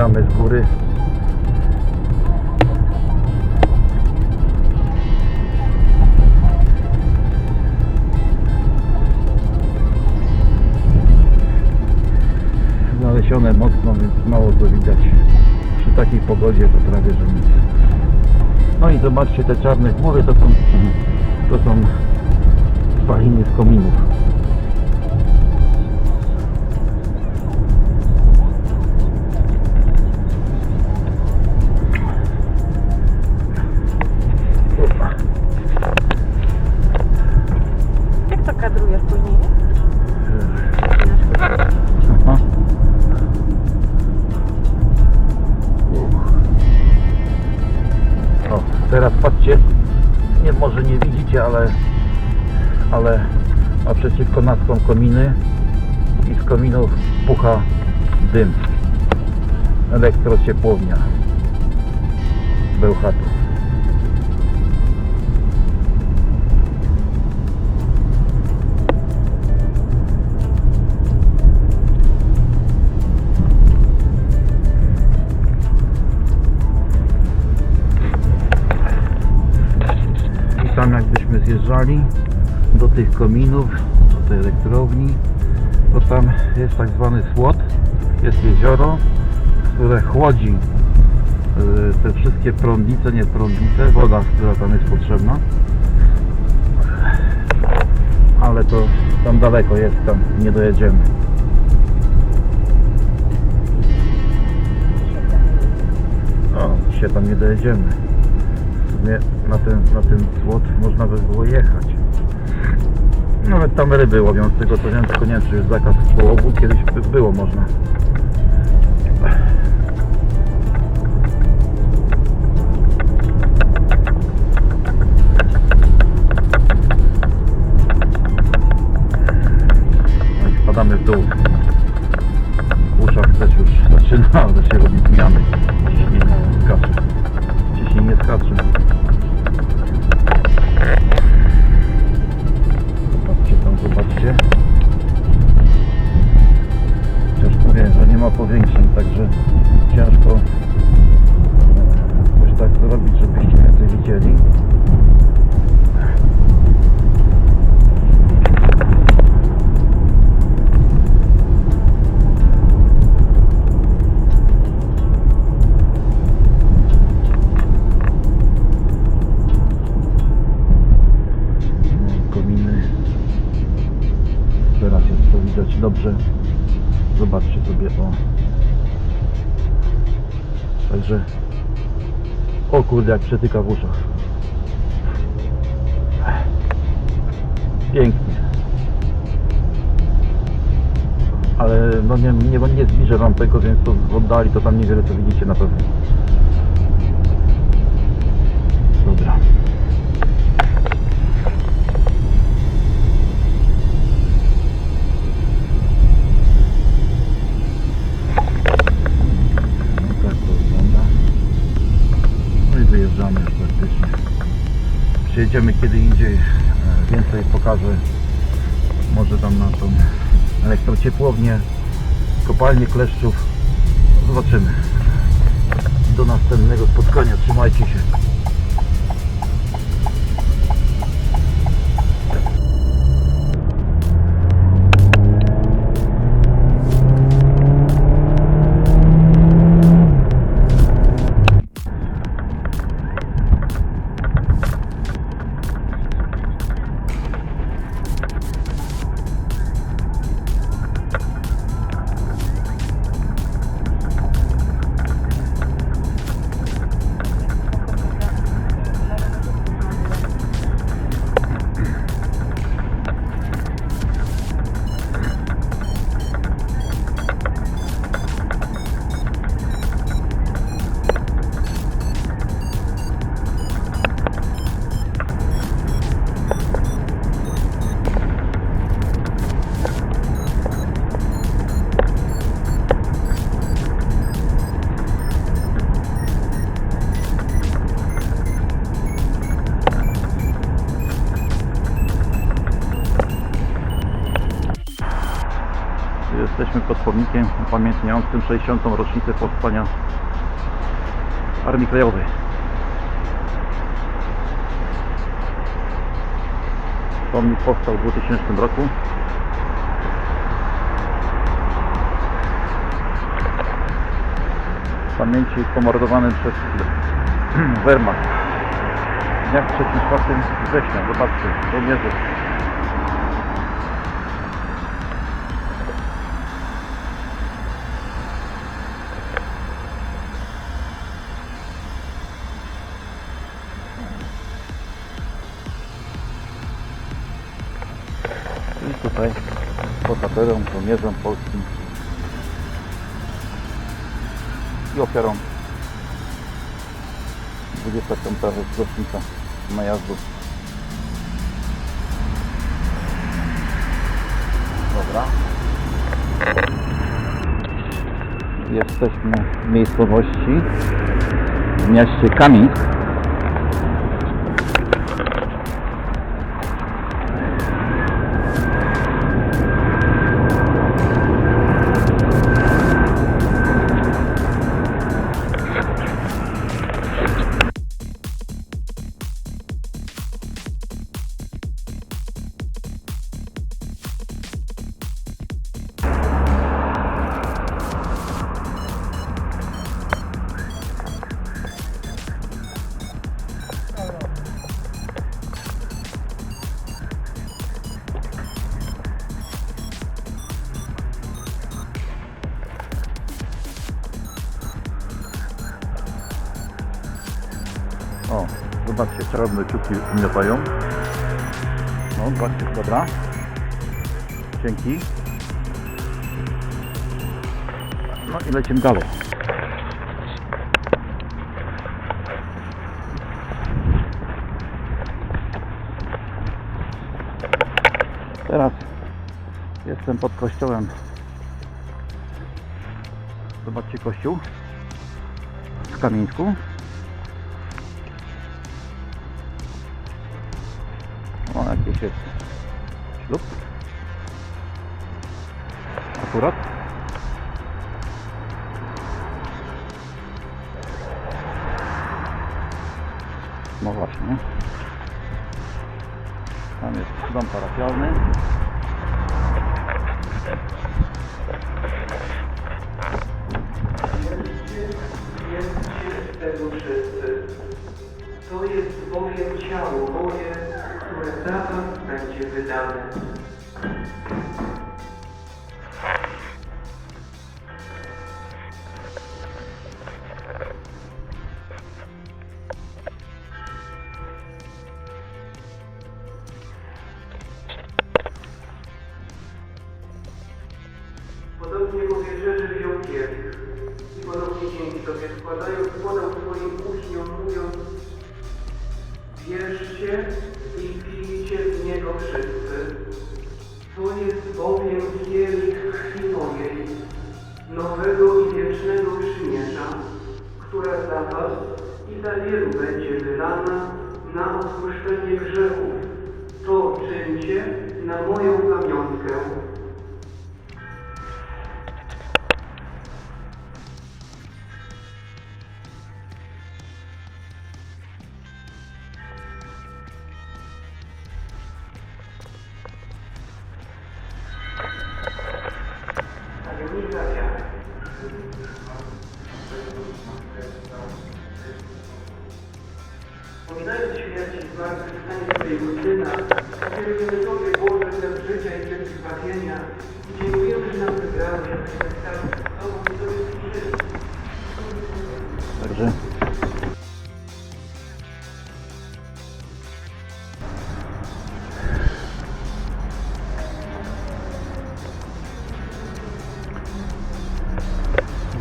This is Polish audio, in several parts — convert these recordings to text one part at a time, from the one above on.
zjeżdżamy z góry. Znalezione mocno, więc mało co widać. Przy takiej pogodzie to prawie że nic. No i zobaczcie te czarne chmury, to są, to są spaliny z kominów. Ale, ale naprzeciwko nas są kominy i z kominów pucha dym. Elektrociepłownia Bełchatów. Do tych kominów, do tej elektrowni, to tam jest tak zwany słod, jest jezioro, które chłodzi y, te wszystkie prądnice, nie prądnice, woda, która tam jest potrzebna. Ale to tam daleko jest, tam nie dojedziemy. O, się tam nie dojedziemy. Na ten, na ten słod można by było jechać. Nawet tam ryby łowią, z tego co wiem, tylko nie wiem, czy jest zakaz połowu, kiedyś by było można. No spadamy w dół. W uszach też już zaczyna, że się robi zmiany. Ciśnienie. Ciśnienie skacze. Zobaczcie tam, zobaczcie. Chociaż mówię, że nie ma powiększeń, także ciężko coś tak zrobić, żebyście więcej widzieli. Kurde jak przetyka w uszach. Pięknie. Ale no nie, nie, nie zbliżę wam tego, więc to w oddali to tam niewiele co widzicie na pewno. Praktycznie. Przyjedziemy kiedy indziej, e, więcej pokażę. Może tam na tą elektrociepłownię, kopalnię kleszczów. Zobaczymy. Do następnego spotkania. Trzymajcie się. Upamiętniającym 60. rocznicę powstania Armii Krajowej. Pomnik powstał w 2000 roku. Pamięci pomordowanym przez Wehrmacht. W dniach 3-4 września, zobaczcie, żołnierze. Tutaj bohaterom, żołnierzom polskim i ofiarom 25. rocznica najazdu. Dobra. Jesteśmy w miejscowości w mieście Kamińsk. Czarne ciuki umiotają. No, zobaczcie, dobra. Dzięki. No i lecimy dalej. Teraz jestem pod kościołem. Zobaczcie kościół w Kamieńsku. O, jakiś jest ślub. Akurat. No właśnie. Tam jest dom parafialny. Bowiem ciało moje, które za was będzie wydane. Wierzcie i pijcie z niego wszyscy. To jest bowiem kielich krwi mojej, nowego i wiecznego przymierza, która za was i za wielu będzie wylana na odpuszczenie grzechów. To czyńcie na moją pamiątkę. Wspominając śmierć i zmartwychwstanie swojego Syna, ofiarujemy Tobie Boże dla życia i wielkich zbawienia i dziękujemy, że nam wybrałeś, abyśmy stali z Tobą i Tobie służyli. Także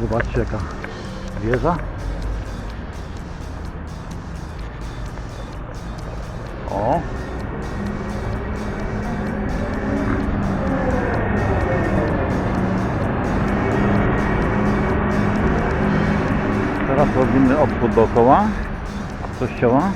Zobaczcie jaka Teraz robimy obchód dookoła kościoła.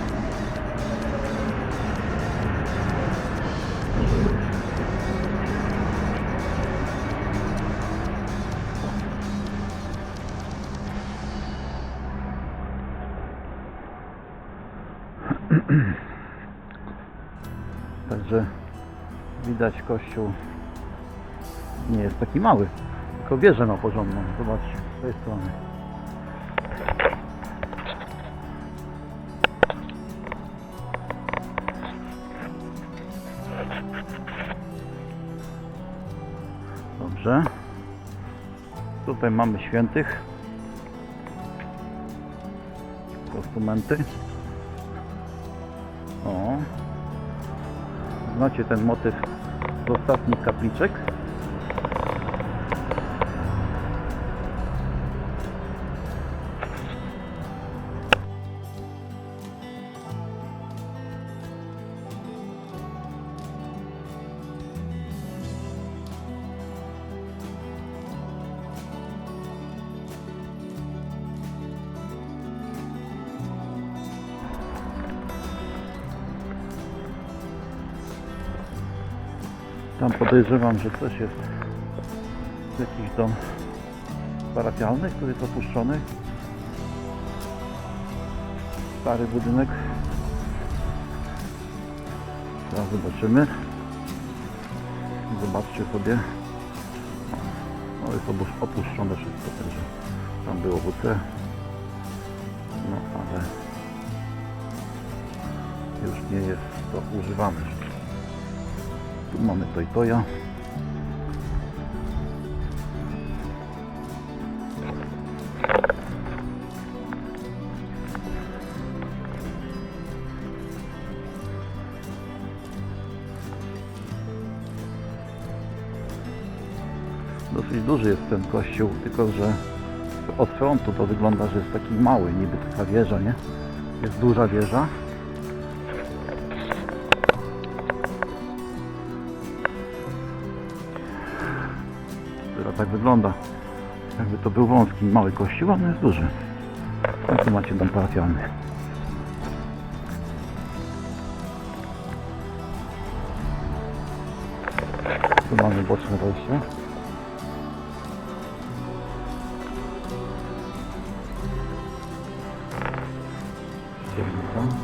Także widać kościół nie jest taki mały, tylko wieżę ma porządną. Zobaczcie, z tej strony. Dobrze. Tutaj mamy świętych. Postumenty. O. Znacie ten motyw z ostatnich kapliczek? Tam podejrzewam, że też jest jakiś dom parafialny, który jest opuszczony. Stary budynek. Teraz zobaczymy. Zobaczcie sobie. No jest opuszczone wszystko, także tam było WC. No ale już nie jest to używane. Tu mamy to i toja. Dosyć duży jest ten kościół, tylko że od frontu to wygląda, że jest taki mały, niby taka wieża, nie? Jest duża wieża, tak wygląda. Jakby to był wąski, mały kościół, a jest duży. A tu macie dom parafialny. Tu mamy boczne wejście. Ściernica.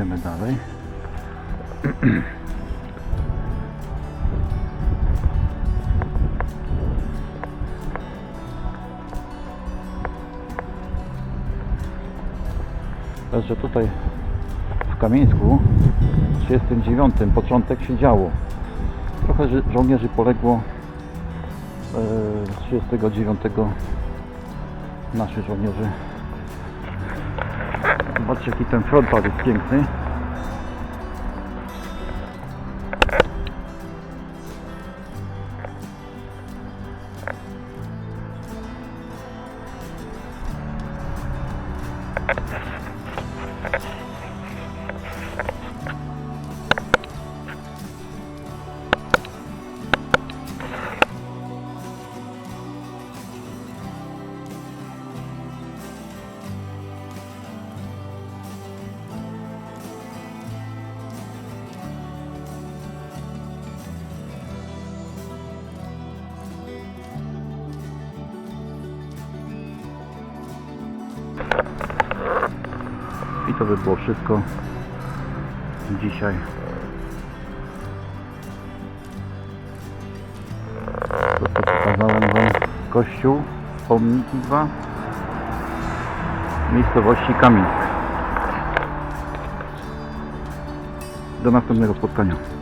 Idziemy dalej. Także tutaj w Kamieńsku w 39 początek się działo. Trochę ży- żołnierzy poległo e, z 39 naszych żołnierzy. Zobaczcie jaki ten frontal jest piękny. I to by było wszystko dzisiaj. Co pokazałem Wam kościół, pomniki dwa, miejscowości Kamińsk. Do następnego spotkania.